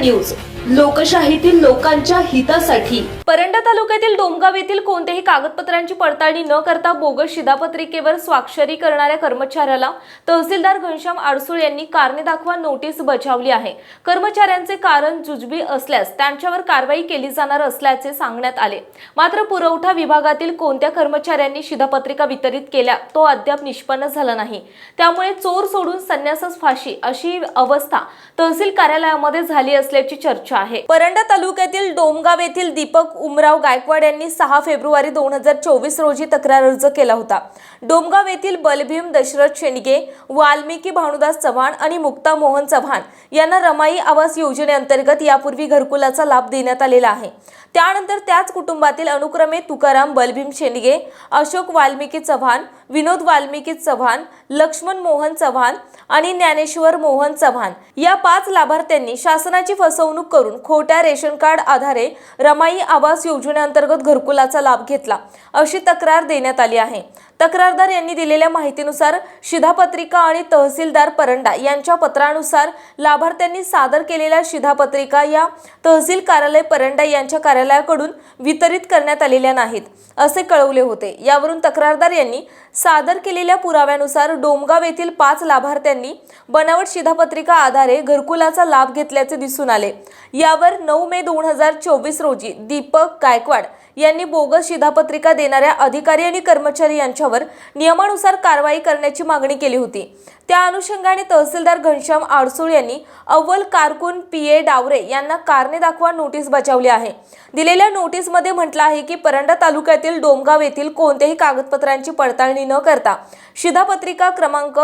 news. लोकशाहीतील लोकांच्या हितासाठी. परंडा तालुक्यातील डोमगाव येथील कोणत्याही कागदपत्रांची पडताळणी न करता बोगस शिधापत्रिकेवर स्वाक्षरी करणाऱ्या कर्मचाऱ्याला तहसीलदार घनश्याम आडसूळ यांनी कारणे दाखवा नोटीस बजावली आहे. कर्मचाऱ्यांचे कारण जुजबी असल्यास त्यांच्यावर कारवाई केली जाणार असल्याचे सांगण्यात आले. मात्र पुरवठा विभागातील कोणत्या कर्मचाऱ्यांनी शिधापत्रिका वितरित केल्या तो अद्याप निष्पन्न झाला नाही. त्यामुळे चोर सोडून संन्यासच फाशी अशी अवस्था तहसील कार्यालयामध्ये झाली असल्याची चर्चा आहे. परंडा तालुक्यातील डोमगाव येथील दीपक उमराव गायकवाड यांनी सहा फेब्रुवारी दोन हजार चोवीस रोजी तक्रार अर्ज केला होता. डोमगाव येथील बलभीम दशरथ शेंडगे वाल्मिकी भानुदास चव्हाण आणि मुक्ता मोहन चव्हाण यांना रमाई आवास योजनेअंतर्गत यापूर्वी घरकुलाचा लाभ देण्यात आलेला आहे. त्यानंतर त्याच कुटुंबातील अनुक्रमे तुकाराम बलभीम शेंडगे अशोक वाल्मिकी चव्हाण विनोद वाल्मिकी चव्हाण लक्ष्मण मोहन चव्हाण आणि ज्ञानेश्वर मोहन चव्हाण या पाच लाभार्थ्यांनी शासनाची फसवणूक करून खोट्या रेशन कार्ड आधारे रमाई आवास योजनेअंतर्गत घरकुलाचा लाभ घेतला अशी तक्रार देण्यात आली आहे. तक्रारदार यांनी दिलेल्या माहितीनुसार शिधापत्रिका आणि तहसीलदार परंडा यांच्या पत्रानुसार लाभार्थ्यांनी सादर केलेल्या शिधापत्रिका या तहसील कार्यालय परंडा यांच्या कार्यालयाकडून वितरित करण्यात आलेल्या नाहीत असे कळवले होते. यावरून तक्रारदार यांनी सादर केलेल्या पुराव्यानुसार डोमगाव येथील पाच लाभार्थ्यांनी बनावट शिधापत्रिका आधारे घरकुलाचा लाभ घेतल्याचे दिसून आले. यावर नऊ मे दोन हजार चोवीस रोजी दीपक गायकवाड यांनी बोगस शिधापत्रिका देणाऱ्या अधिकारी आणि कर्मचारी यांच्यावर नियमानुसार कारवाई करण्याची मागणी केली होती. त्या अनुषंगाने तहसीलदार घनश्याम आडसूळ यांनी अव्वल कारकून पी ए डावरे यांना कारणे दाखवा नोटीस बजावली आहे. दिलेल्या नोटीसमध्ये म्हटलं आहे की परंडा तालुक्यातील डोमगाव येथील कोणत्याही कागदपत्रांची पडताळणी न करता शिधापत्रिका क्रमांक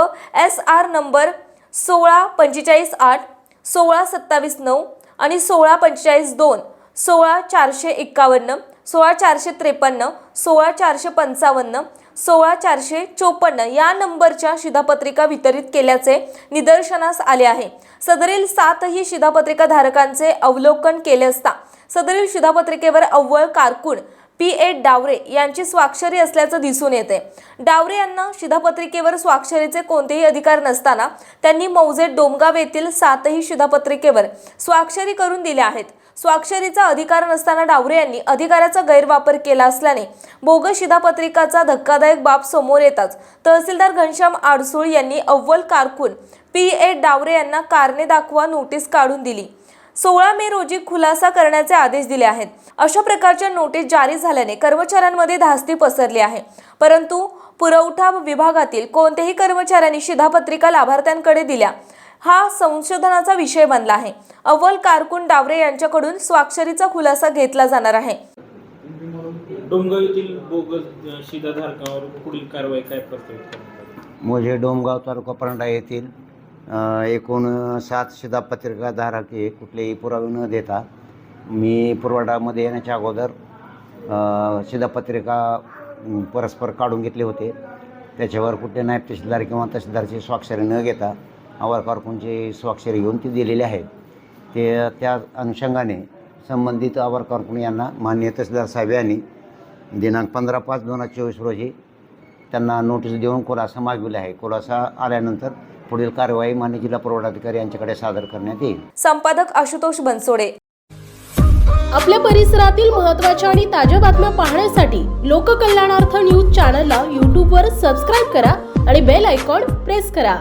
एस आर नंबर सोळा पंचेचाळीस आठ सोळा सत्तावीस नऊ आणि सोळा पंचेचाळीस दोन सोळा चारशे एक्कावन्न सोळा चारशे त्रेपन्न सोळा चारशे पंचावन्न सोळा चारशे चोपन्न या नंबरच्या शिधापत्रिका वितरित केल्याचे निदर्शनास आले आहे. सदरील सातही शिधापत्रिका धारकांचे अवलोकन केले असता सदरील शिधापत्रिकेवर अव्वल कारकून पी एड डावरे यांची स्वाक्षरी असल्याचं दिसून येते. डावरे यांना शिधापत्रिकेवर स्वाक्षरीचे कोणतेही अधिकार नसताना त्यांनी मौजे डोमगाव येथील सातही शिधापत्रिकेवर स्वाक्षरी करून दिल्या आहेत. स्वाक्षरीचा अधिकार नसताना डावरे यांनी अधिकाराचा गैरवापर केला असल्याने बोगस शिधापत्रिकाचा धक्कादायक बाब समोर येताच तहसीलदार घनश्याम आडसूळ यांनी अव्वल कारकून पी ए डावरे यांना कारणे दाखवा नोटीस काढून दिली. सोळा मे रोजी खुलासा करण्याचे आदेश दिले आहेत. अशा प्रकारच्या नोटीस जारी झाल्याने कर्मचाऱ्यांमध्ये धास्ती पसरली आहे. परंतु पुरवठा विभागातील कोणत्याही कर्मचाऱ्यांनी शिधापत्रिका लाभार्थ्यांकडे दिल्या. हा संशोधनाचा विषय बनला आहे. अव्वल कारकून डावरे यांच्याकडून स्वाक्षरीचा खुलासा घेतला जाणार आहे. डोंगराव येथील बोगस शिधाधारकावर पुढील कारवाई काय करता मोझे डोमगाव तालुका परंडा येथील एकूण सात शिधापत्रिका हे कुठलेही पुरावे न देता मी पुरवठामध्ये येण्याच्या अगोदर अ, शिधापत्रिका परस्पर काढून घेतले होते. त्याच्यावर कुठले नायब तहसीलदार किंवा तहसीलदारची स्वाक्षरी न घेता आवार कारकूनची स्वाक्षरी घेऊन ती दिलेली आहे. ते त्या अनुषंगाने संबंधित आवार कारकून यांना माननीय तहसीलदार साहेब यांनी दिनांक पंधरा पाच दोन हजार चोवीस रोजी त्यांना नोटीस देऊन खुलासा मागविला आहे. खुलासा आल्यानंतर पुढील कार्यवाही मान्य जिल्हा पुरवठाधिकारी यांच्याकडे सादर करण्यात येईल. संपादक आशुतोष बनसोडे. आपल्या परिसरातील महत्त्वाच्या आणि ताज्या बातम्या पाहण्यासाठी लोककल्याणार्थ न्यूज चॅनलला यूट्यूबवर सबस्क्राईब करा आणि बेल आयकॉन प्रेस करा.